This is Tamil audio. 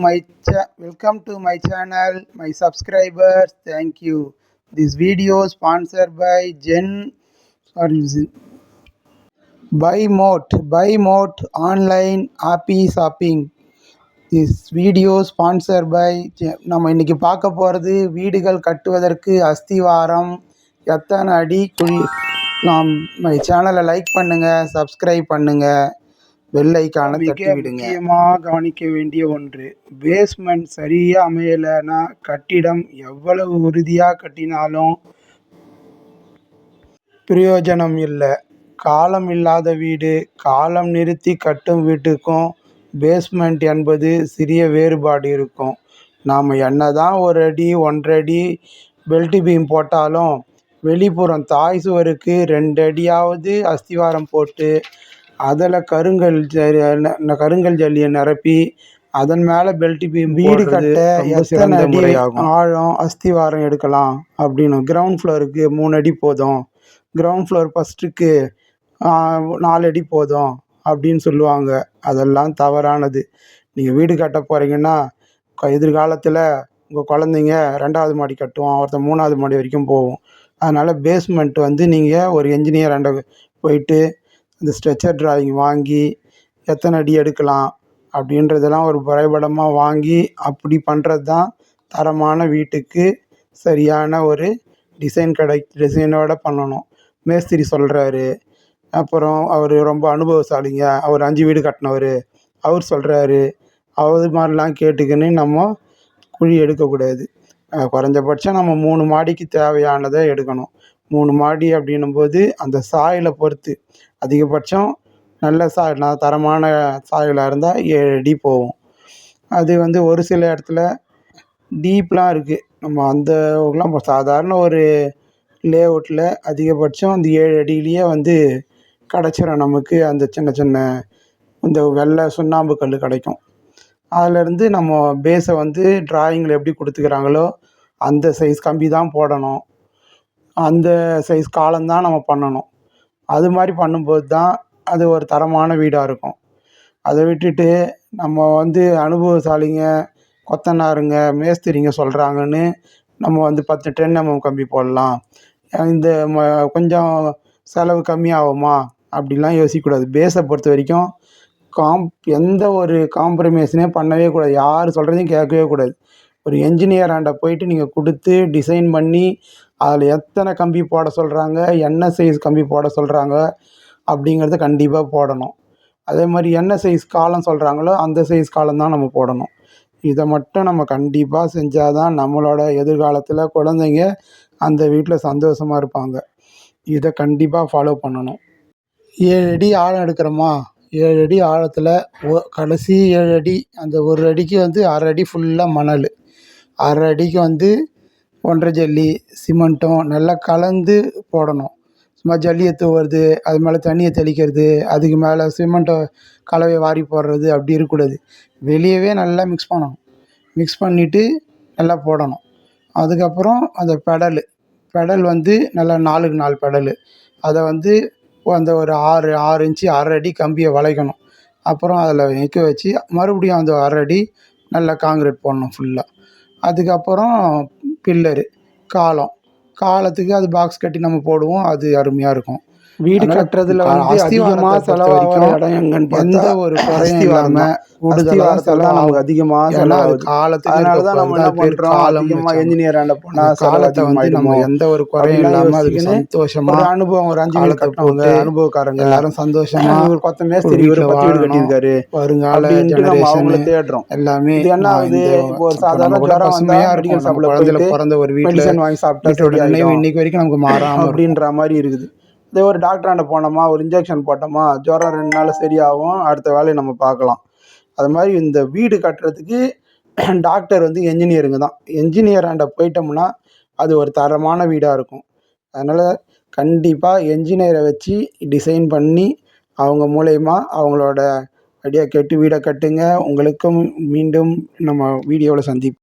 my cha- welcome to my channel my subscribers thank you this video sponsored by gen sorry is it- buy mote buy mote online happy shopping this video sponsored by Ge- நம்ம இன்னைக்கு பார்க்க போகிறது வீடுகள் கட்டுவதற்கு அஸ்திவாரம் எத்தனை அடி குழி நாம் மை சேனலை லைக் பண்ணுங்கள் சப்ஸ்கிரைப் பண்ணுங்கள் பெல் ஐக்கானை தட்டி விடுங்க. முக்கியமாக கவனிக்க வேண்டிய ஒன்று பேஸ்மெண்ட் சரியாக அமையலைன்னா கட்டிடம் எவ்வளவு உறுதியாக கட்டினாலும் பிரயோஜனம் இல்லை. காலம் இல்லாத வீடு காலம் நிறுத்தி கட்டும் வீட்டுக்கும் பேஸ்மெண்ட் என்பது சிறிய வேறுபாடு இருக்கும். நாம் என்ன தான் ஒரு அடி ஒன்றரை அடி பெல்ட் பீம் போட்டாலும் வெளிப்புறம் தாய் சுவருக்கு ரெண்டு அடியாவது அஸ்திவாரம் போட்டு அதில் கருங்கல் ஜ- ந- கருங்கல் ஜல்லியை நிரப்பி அதன் மேலே பெல்ட் வீடு கட்ட எத்தனை அடி ஆழம் அஸ்திவாரம் எடுக்கலாம் அப்படின்னு. கிரவுண்ட் ஃப்ளோருக்கு மூணு அடி போதும். கிரவுண்ட் ஃப்ளோர் ஃபஸ்ட்டுக்கு நாலு அடி போதும் அப்படின்னு சொல்லுவாங்க. அதெல்லாம் தவறானது. நீங்கள் வீடு கட்ட போகிறீங்கன்னா எதிர்காலத்தில் உங்கள் குழந்தைங்க ரெண்டாவது மாடி கட்டுவோம் ஒருத்தன் மூணாவது மாடி வரைக்கும் போகும். அதனால் பேஸ்மெண்ட் வந்து நீங்கள் ஒரு என்ஜினியர் அண்ட போயிட்டு இந்த ஸ்ட்ரெச்சர் டிராயிங் வாங்கி எத்தனை அடி எடுக்கலாம் அப்படின்றதெல்லாம் ஒரு வரைபடமாக வாங்கி அப்படி பண்ணுறது தான் தரமான வீட்டுக்கு சரியான ஒரு டிசைன் கடை டிசைனோடு பண்ணணும். மேஸ்திரி சொல்கிறாரு அப்புறம் அவர் ரொம்ப அனுபவசாலிங்க. அவர் அஞ்சு வீடு கட்டினவர். அவர் சொல்கிறாரு அவர் மாதிரிலாம் கேட்டுக்கின்னு நம்ம குழி எடுக்கக்கூடாது. குறைஞ்சபட்சம் நம்ம மூணு மாடிக்கு தேவையானதை எடுக்கணும். மூணு மாடி அப்படின்னும்போது அந்த சாயலை பொறுத்து. அதிகபட்சம் நல்ல சாய் நான் தரமான சாயலாக இருந்தால் ஏழு அடி போகும். அது வந்து ஒரு சில இடத்துல டீப்லாம் இருக்குது நம்ம அந்த ஊர்லாம் சாதாரண ஒரு லேஅவுட்டில் அதிகபட்சம் அந்த ஏழு அடியிலேயே வந்து கிடச்சிரும் நமக்கு அந்த சின்ன சின்ன இந்த வெள்ளை சுண்ணாம்பு கல் கிடைக்கும். அதிலேருந்து நம்ம பேஸை வந்து டிராயிங்கில் எப்படி கொடுத்துக்கிறாங்களோ அந்த சைஸ் கம்பி தான் போடணும். அந்த சைஸ் காலம் தான் நம்ம பண்ணணும். அது மாதிரி பண்ணும்போது தான் அது ஒரு தரமான வீடாக இருக்கும். அதை விட்டுட்டு நம்ம வந்து அனுபவசாலிங்க கொத்தனாருங்க மேஸ்திரிங்க சொல்கிறாங்கன்னு நம்ம வந்து பத்து டென் எம்எம் கம்பி போடலாம். இந்த ம- கொஞ்சம் செலவு கம்மியாகுமா? அப்படிலாம் யோசிக்கக்கூடாது. பேஸை பொறுத்த வரைக்கும் காம் எந்த ஒரு காம்ப்ரமைஸ்னே பண்ணவே கூடாது. யார் சொல்கிறதையும் கேட்கவே கூடாது. ஒரு என்ஜினியராண்ட போயிட்டு நீங்கள் கொடுத்து டிசைன் பண்ணி அதில் எத்தனை கம்பி போட சொல்கிறாங்க என்ன சைஸ் கம்பி போட சொல்கிறாங்க அப்படிங்கிறத கண்டிப்பாக போடணும். அதே மாதிரி என்ன சைஸ் காலம் சொல்கிறாங்களோ அந்த சைஸ் காலம் தான் நம்ம போடணும். இதை மட்டும் நம்ம கண்டிப்பாக செஞ்சால் தான் நம்மளோட எதிர்காலத்தில் குழந்தைங்க அந்த வீட்டில் சந்தோஷமாக இருப்பாங்க. இதை கண்டிப்பாக ஃபாலோ பண்ணணும். ஏழு அடி ஆழம் எடுக்கிறோமா? ஏழு அடி ஆழத்தில் ஒ கடைசி ஏழு அடி அந்த ஒரு அடிக்கு வந்து அரை அடி ஃபுல்லாக மணல். அரை அடிக்கு வந்து ஒன்றரை ஜல்லி சிமெண்ட்டும் நல்லா கலந்து போடணும். சும்மா ஜல்லியை தூவுறது அது மேலே தண்ணியை தெளிக்கிறது அதுக்கு மேலே சிமெண்ட்டை கலவையை வாரி போடுறது அப்படி இருக்கக்கூடாது. வெளியவே நல்லா மிக்ஸ் பண்ணணும். மிக்ஸ் பண்ணிவிட்டு நல்லா போடணும். அதுக்கப்புறம் அந்த பெடலு பெடல் வந்து நல்லா நாலுக்கு நாலு பெடலு. அதை வந்து அந்த ஒரு ஆறு ஆறு இன்ச்சு அரை அடி கம்பியை வளைக்கணும். அப்புறம் அதில் நிற்க வச்சு மறுபடியும் அந்த அரை அடி நல்லா காங்கிரீட் போடணும் ஃபுல்லாக அதுக்கப்புறம் பில்லரு காலம். காலத்துக்கு அது பாக்ஸ் கட்டி நம்ம போடுவோம் அது அருமையாக இருக்கும். வீடு கட்டுறதுல வந்து அதிகமாக செலவாகிற இடம் எங்கன்னு எந்த ஒரு குறையும் இல்லாமல் கூடுதலாக செலவு நமக்கு அதிகமாக செலவாகுது. காலத்துக்கு அதனால தான் நம்ம என்ன பண்ணுறோம் அதிகமாக என்ஜினியர் ஆண்ட போனால் காலத்தை வந்து நம்ம எந்த ஒரு குறையும் இல்லாமல் அதுக்கு சந்தோஷமா அனுபவம் ஒரு அஞ்சு வீடு கட்டுவாங்க அனுபவக்காரங்க எல்லாரும் சந்தோஷமா ஒரு பத்து மேஸ்திரி ஒரு பத்து வீடு கட்டியிருக்காரு வருங்கால ஜெனரேஷன் தேடுறோம். எல்லாமே என்ன ஆகுது? இப்போ ஒரு சாதாரண ஜுரம் பசுமையா மெடிக்கல் ஷாப்ல குழந்தைல பிறந்த ஒரு வீட்டுல வாங்கி சாப்பிட்டா நினைவு இன்னைக்கு வரைக்கும் நமக்கு மாறாம அப்படின்ற மாதிரி இருக்குது. இதே ஒரு டாக்டராண்ட போனோமா ஒரு இன்ஜெக்ஷன் போட்டோமா ஜுரம் ரெண்டு நாள் சரியாகும் அடுத்த வேலையை நம்ம பார்க்கலாம். அது மாதிரி இந்த வீடு கட்டுறதுக்கு டாக்டர் வந்து என்ஜினியருங்க தான். என்ஜினியராண்ட போயிட்டோம்னா அது ஒரு தரமான வீடாக இருக்கும். அதனால் கண்டிப்பாக என்ஜினியரை வச்சு டிசைன் பண்ணி அவங்க மூலயமா அவங்களோட ஐடியா கேட்டு வீடை கட்டுங்க. உங்களுக்கும் மீண்டும் நம்ம வீடியோவில் சந்திப்போம்.